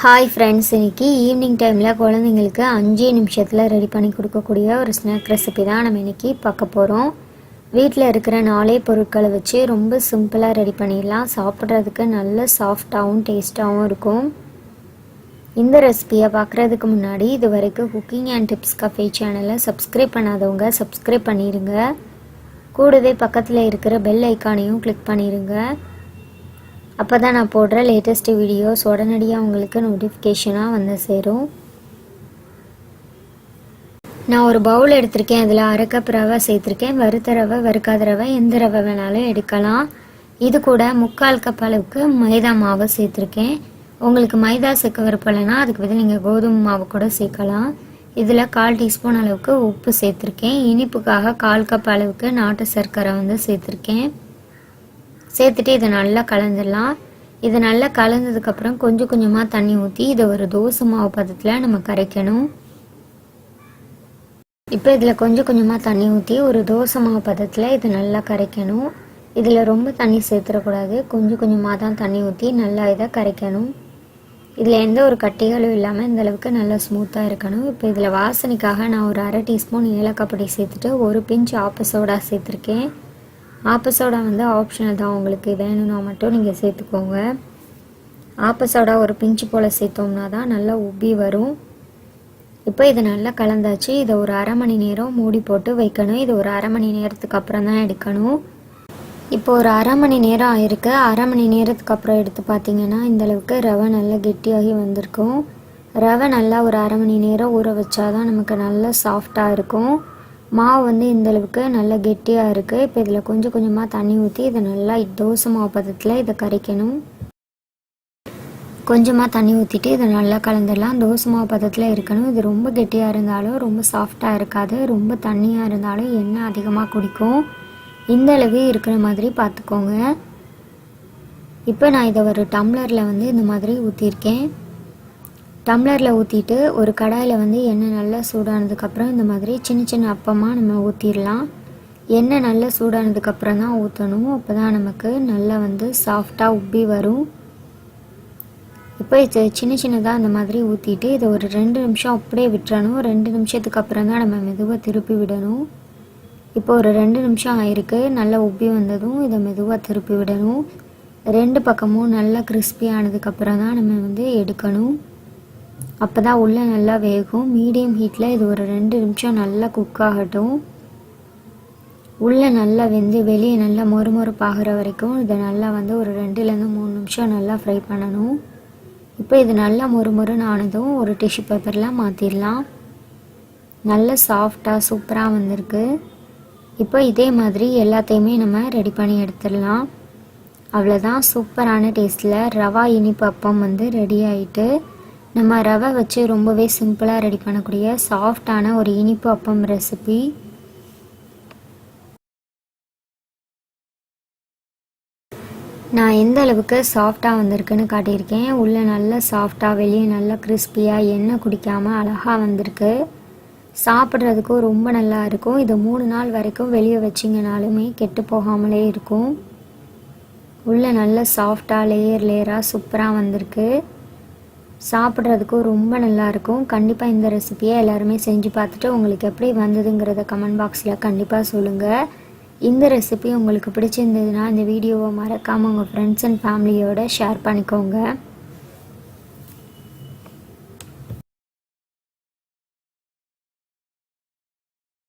Hi friends இன்னைக்கு evening டைமில் குழந்தைங்களுக்கு அஞ்சே நிமிஷத்தில் ரெடி பண்ணி கொடுக்கக்கூடிய ஒரு ஸ்நாக் ரெசிபி தான் நம்ம இன்னைக்கு பார்க்க போகிறோம் வீட்டில் இருக்கிற நாலே பொருட்களை வச்சு ரொம்ப சிம்பிளாக ரெடி பண்ணிடலாம். சாப்பிட்றதுக்கு நல்ல சாஃப்டாகவும் டேஸ்ட்டாகவும் இருக்கும். இந்த ரெசிபியை பார்க்குறதுக்கு முன்னாடி இது வரைக்கும் குக்கிங் அண்ட் டிப்ஸ் கஃபே சேனலை சப்ஸ்கிரைப் பண்ணாதவங்க சப்ஸ்கிரைப் பண்ணிடுங்க கூடவே பக்கத்தில் இருக்கிற பெல் ஐக்கானையும் கிளிக் பண்ணிடுங்க அப்போ தான் நான் போடுற லேட்டஸ்ட் வீடியோஸ் உடனடியாக உங்களுக்கு நோட்டிஃபிகேஷனாக வந்து சேரும். நான் ஒரு பவுல் எடுத்திருக்கேன் அதில் அரைக்கப் ரவை சேர்த்துருக்கேன். வறுத்த ரவை வறுக்காத ரவை எந்த ரவை வேணாலும் எடுக்கலாம். இது கூட முக்கால் கப் அளவுக்கு மைதா மாவு சேர்த்துருக்கேன். உங்களுக்கு மைதா சேர்க்க விருப்பலைன்னா அதுக்கு பதில் நீங்கள் கோதுமை மாவு கூட சேர்க்கலாம். இதில் கால் டீஸ்பூன் அளவுக்கு உப்பு சேர்த்துருக்கேன். இனிப்புக்காக கால் கப் அளவுக்கு நாட்டு சர்க்கரை வந்து சேர்த்துருக்கேன். சேர்த்துட்டு இதை நல்லா கலந்துடலாம். இது நல்லா கலந்ததுக்கப்புறம் கொஞ்சம் கொஞ்சமாக தண்ணி ஊற்றி இதை ஒரு தோசை மாவு பதத்தில் நம்ம கரைக்கணும். இப்போ இதில் கொஞ்சம் கொஞ்சமாக தண்ணி ஊற்றி ஒரு தோசை மாவு பதத்தில் இது நல்லா கரைக்கணும். இதில் ரொம்ப தண்ணி சேர்த்துடக்கூடாது. கொஞ்சம் கொஞ்சமாக தான் தண்ணி ஊற்றி நல்லா இதை கரைக்கணும். இதில் எந்த ஒரு கட்டிகளும் இல்லாமல் இந்த அளவுக்கு நல்லா ஸ்மூத்தாக இருக்கணும். இப்போ இதில் வாசனைக்காக நான் ஒரு அரை டீஸ்பூன் ஏலக்காய் பொடி சேர்த்துட்டு ஒரு பிஞ்ச் ஆப்ப சோடா சேர்த்துருக்கேன். ஆப்பசோடா வந்து ஆப்ஷனல் தான் உங்களுக்கு. வேணும்னா மட்டும் நீங்கள் சேர்த்துக்கோங்க. ஆப்பசோடா ஒரு பிஞ்சு போல் சேர்த்தோம்னா தான் நல்லா உப்பி வரும். இப்போ இது நல்லா கலந்தாச்சு. இதை ஒரு அரை மணி நேரம் மூடி போட்டு வைக்கணும். இது ஒரு அரை மணி நேரத்துக்கு அப்புறம் தான் எடுக்கணும். இப்போ ஒரு அரை மணி நேரம் ஆயிருக்கு. அரை மணி நேரத்துக்கு அப்புறம் எடுத்து பார்த்தீங்கன்னா இந்தளவுக்கு ரவை நல்லா கெட்டியாகி வந்திருக்கும். ரவை நல்லா ஒரு அரை மணி நேரம் ஊற வச்சாதான் நமக்கு நல்லா சாஃப்டாக இருக்கும். மாவு வந்து இந்த அளவுக்கு நல்லா கெட்டியாக இருக்குது இப்போ இதில் கொஞ்சம் கொஞ்சமாக தண்ணி ஊற்றி இதை நல்லா தோசை மாவு பதத்தில் இதை கரைக்கணும். கொஞ்சமாக தண்ணி ஊற்றிட்டு இதை நல்லா கலந்துடலாம். தோசை மாவு பதத்தில் இருக்கணும். இது ரொம்ப கெட்டியாக இருந்தாலும் ரொம்ப சாஃப்டாக இருக்காது. ரொம்ப தண்ணியாக இருந்தாலும் எண்ணெய் அதிகமாக குடிக்கும். இந்த அளவு இருக்கிற மாதிரி பார்த்துக்கோங்க. இப்போ நான் இதை ஒரு டம்ளரில் வந்து இந்த மாதிரி ஊற்றிருக்கேன் டம்ளரில் ஊற்றிட்டு ஒரு கடாயில் வந்து எண்ணெய் நல்லா சூடானதுக்கப்புறம் இந்த மாதிரி சின்ன சின்ன அப்பமாக நம்ம ஊற்றிடலாம் எண்ணெய் நல்லா சூடானதுக்கப்புறம் தான் ஊற்றணும் அப்போ தான் நமக்கு நல்லா வந்து சாஃப்டாக உப்பி வரும். இப்போ இது சின்ன சின்னதாக அந்த மாதிரி ஊற்றிட்டு இதை ஒரு ரெண்டு நிமிஷம் அப்படியே விட்டுறணும். ரெண்டு நிமிஷத்துக்கு அப்புறம் தான் நம்ம மெதுவாக திருப்பி விடணும். இப்போ ஒரு ரெண்டு நிமிஷம் ஆயிருக்கு. நல்லா உப்பி வந்ததும் இதை மெதுவாக திருப்பி விடணும். ரெண்டு பக்கமும் நல்லா கிறிஸ்பி ஆனதுக்கப்புறம் தான் நம்ம வந்து எடுக்கணும். அப்போ தான் உள்ளே நல்லா வேகும். மீடியம் ஹீட்டில் இது ஒரு ரெண்டு நிமிஷம் நல்லா குக் ஆகட்டும். உள்ளே நல்லா வெந்து வெளியே நல்லா மொறுமொறுப்பாகிற வரைக்கும் இதை நல்லா வந்து ஒரு ரெண்டுலேருந்து மூணு நிமிஷம் நல்லா ஃப்ரை பண்ணணும். இப்போ இது நல்லா மொறுமொறுன்னு ஆனதும் ஒரு டிஷ்யூ பேப்பரில் மாற்றிடலாம் நல்ல சாஃப்டாக சூப்பராக வந்திருக்கு. இப்போ இதே மாதிரி எல்லாத்தையுமே நம்ம ரெடி பண்ணி எடுத்துடலாம். அவ்வளோதான் சூப்பரான டேஸ்ட்டில் ரவா இனிப்பு அப்பம் வந்து ரெடி ஆகிட்டு நம்ம ரவை வச்சு ரொம்பவே சிம்பிளாக ரெடி பண்ணக்கூடிய சாஃப்டான ஒரு இனிப்பு அப்பம் ரெசிபி. நான் எந்த அளவுக்கு சாஃப்டாக வந்திருக்குன்னு காட்டியிருக்கேன். உள்ளே நல்லா சாஃப்டாக வெளியே நல்லா கிறிஸ்பியாக எண்ணெய் குடிக்காமல் அழகாக வந்திருக்கு. சாப்பிட்றதுக்கும் ரொம்ப நல்லா இருக்கும். இது மூணு நாள் வரைக்கும் வெளியே வச்சிங்கனாலுமே கெட்டு போகாமலே இருக்கும். உள்ளே நல்ல சாஃப்டாக லேயர் லேயராக சூப்பராக வந்திருக்கு. சாப்பிட்றதுக்கும் ரொம்ப நல்லாயிருக்கும். கண்டிப்பாக இந்த ரெசிபியை எல்லாருமே செஞ்சு பார்த்துட்டு உங்களுக்கு எப்படி வந்ததுங்கிறத கமெண்ட் பாக்ஸில் கண்டிப்பாக சொல்லுங்கள் இந்த ரெசிபி உங்களுக்கு பிடிச்சிருந்ததுன்னா இந்த வீடியோவை மறக்காமல் உங்கள் ஃப்ரெண்ட்ஸ் அண்ட் ஃபேமிலியோட ஷேர் பண்ணிக்கோங்க.